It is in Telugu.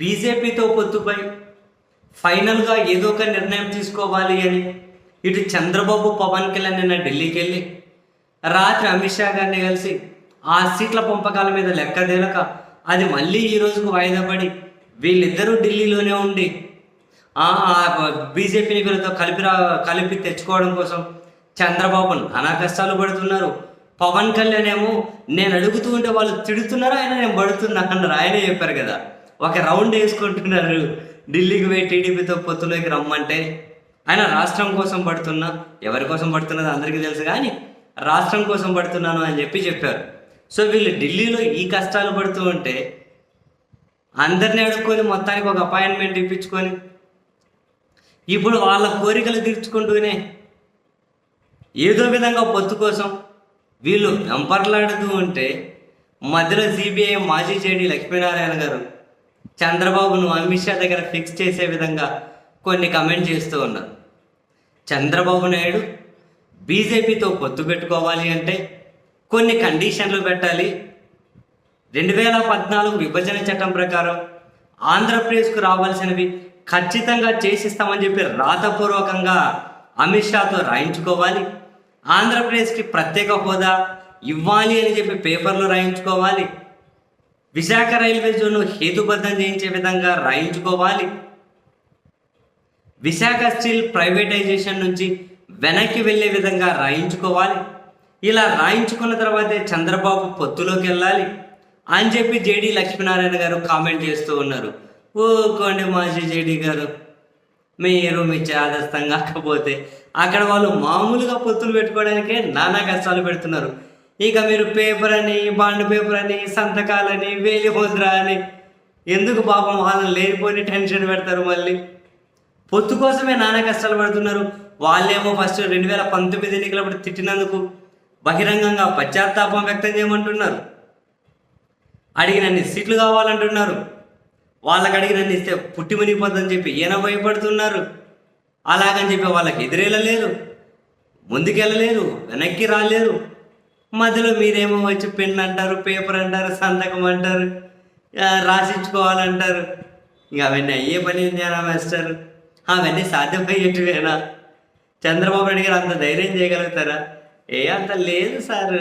బీజేపీతో పొత్తుపై ఫైనల్గా ఏదో ఒక నిర్ణయం తీసుకోవాలి అని ఇటు చంద్రబాబు పవన్ కళ్యాణ్ నిన్న ఢిల్లీకి వెళ్ళి రాత్రి అమిత్ షా గారిని కలిసి ఆ సీట్ల పంపకాల మీద లెక్క తేలక అది మళ్ళీ ఈ రోజుకు వాయిదా పడి వీళ్ళిద్దరూ ఢిల్లీలోనే ఉండి బీజేపీ బీజేపీని వీళ్ళతో కలిపి రా కలిపి తెచ్చుకోవడం కోసం చంద్రబాబు నానా కష్టాలు పడుతున్నారు. పవన్ కళ్యాణ్ ఏమో నేను అడుగుతూ ఉంటే వాళ్ళు తిడుతున్నారు? ఆయన నేను పడుతున్నా అన్నారు ఆయనే చెప్పారు కదా. ఒక రౌండ్ వేసుకుంటున్నారు. ఢిల్లీకి పోయి టీడీపీతో పొత్తులోకి రమ్మంటే ఆయన రాష్ట్రం కోసం పడుతున్నా ఎవరి కోసం పడుతున్నది అందరికీ తెలుసు కానీ రాష్ట్రం కోసం పడుతున్నాను అని చెప్పి చెప్పారు. సో వీళ్ళు ఢిల్లీలో ఈ కష్టాలు పడుతూ ఉంటే అందరిని అడుక్కొని మొత్తానికి ఒక అపాయింట్మెంట్ ఇప్పించుకొని ఇప్పుడు వాళ్ళ కోరికలు తీర్చుకుంటూనే ఏదో విధంగా పొత్తు కోసం వీళ్ళు వెంపర్లాడుతూ ఉంటే మధ్యలో సిబిఐ మాజీ జేడీ లక్ష్మీనారాయణ గారు చంద్రబాబును అమిత్ షా దగ్గర ఫిక్స్ చేసే విధంగా కొన్ని కమెంట్ చేస్తూ ఉన్నారు చంద్రబాబు నాయుడు బీజేపీతో పొత్తు పెట్టుకోవాలి అంటే కొన్ని కండిషన్లు పెట్టాలి. రెండు వేల పద్నాలుగు విభజన చట్టం ప్రకారం ఆంధ్రప్రదేశ్కు రావాల్సినవి ఖచ్చితంగా చేసిస్తామని చెప్పి రాతపూర్వకంగా అమిత్ షాతో రాయించుకోవాలి. ఆంధ్రప్రదేశ్కి ప్రత్యేక హోదా ఇవ్వాలి అని చెప్పి పేపర్లు రాయించుకోవాలి. విశాఖ రైల్వే జోన్ను హేతుబద్ధం చేయించే విధంగా రాయించుకోవాలి. విశాఖ స్టీల్ ప్రైవేటైజేషన్ నుంచి వెనక్కి వెళ్ళే విధంగా రాయించుకోవాలి. ఇలా రాయించుకున్న తర్వాతే చంద్రబాబు పొత్తులోకి వెళ్ళాలి అని చెప్పి జేడి లక్ష్మీనారాయణ గారు కామెంట్ చేస్తూ ఉన్నారు. ఓకోండి మాజీ జేడి గారు. మీరు మీ చేదస్తం కాకపోతే అక్కడ వాళ్ళు మామూలుగా పొత్తులు పెట్టుకోవడానికే నానా కష్టాలు పెడుతున్నారు. ఇక మీరు పేపర్ అని బాండ్ పేపర్ అని సంతకాలని వేలి అని ఎందుకు పాపం వాళ్ళని లేనిపోయి టెన్షన్ పెడతారు మళ్ళీ? పొత్తు కోసమే నానా కష్టాలు పడుతున్నారు. వాళ్ళేమో ఫస్ట్ రెండు వేల పంతొమ్మిది ఎన్నికలప్పుడు తిట్టినందుకు బహిరంగంగా పశ్చాత్తాపం వ్యక్తం చేయమంటున్నారు. అడిగినన్ని సీట్లు కావాలంటున్నారు. వాళ్ళకి అడిగినన్ని ఇస్తే పుట్టి మునిగిపోతుందని చెప్పి ఈయన భయపడుతున్నారు. అలాగని చెప్పి వాళ్ళకి ఎదురెళ్ళలేదు. ముందుకెళ్ళలేదు. వెనక్కి రాలేదు. మధ్యలో మీరేమో వచ్చి పెన్ అంటారు పేపర్ అంటారు సంతకం అంటారు రాసించుకోవాలంటారు ఇక అవన్నీ అయ్యే పని జ్ఞానం మాస్టర్? అవన్నీ సాధ్యమయ్యేటివేనా? చంద్రబాబు నాయుడు గారు అంత ధైర్యం చేయగలుగుతారా? ఏ అంత లేదు సార్.